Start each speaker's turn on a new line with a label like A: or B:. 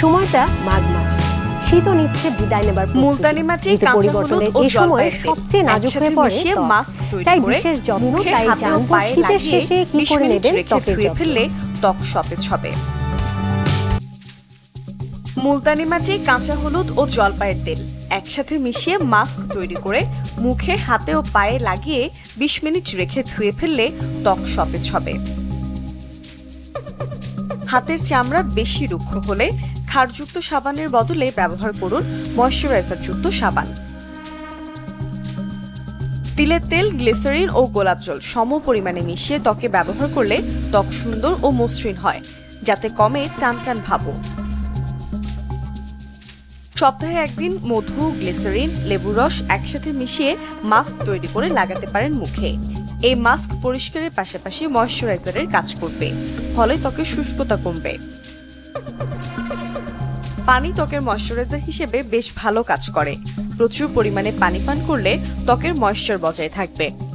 A: সময়টা মাঘ মাস শীতও নিচ্ছে বিদায় নেবার
B: মুলতানি মাটি, ও
A: এই সময় সবচেয়ে নাজুক
B: একসাথে
A: হয়ে পড়ে
B: মিশিয়ে মাস্ক তৈরি
A: তাই
B: করে
A: বিশেষ যত্ন
B: মুখে,
A: তাই
B: হাতে ও
A: জানব
B: পায়ে
A: শীতের
B: লাগিয়ে
A: শেষে কি করে নেবেন ত্বকের
B: ফেললে ত্বক সতেজ হবে। মুলতানি মাটি কাঁচা হলুদ ও জলপাইয়ের তেল একসাথে মিশিয়ে মাস্ক তৈরি করে মুখে হাতে ও পায়ে লাগিয়ে 20 মিনিট রেখে ধুয়ে ফেললে ত্বক সতেজ হবে। হাতের চামড়া বেশি রুক্ষ হলে ক্ষারযুক্ত সাবানের বদলে ব্যবহার করুন ময়শ্চারাইজার যুক্ত সাবান। তিলের তেল, গ্লিসারিন ও গোলাপ জল সম পরিমাণে মিশিয়ে ত্বকে ব্যবহার করলে ত্বক সুন্দর ও মসৃণ হয়, যাতে কমে টান টান ভাবও সপ্তাহে একদিন মধু, গ্লিসারিন লেবুর রস একসাথে মিশিয়ে মাস্ক তৈরি করে লাগাতে পারেন মুখে। এই মাস্ক পরিষ্কারের পাশাপাশি ময়শ্চারাইজারের কাজ করবে, ফলে ত্বকের শুষ্কতা কমবে। পানি ত্বকের ময়শ্চারাইজার হিসেবে বেশ ভালো কাজ করে। প্রচুর পরিমাণে পানি পান করলে ত্বকের ময়শ্চার বজায় থাকবে।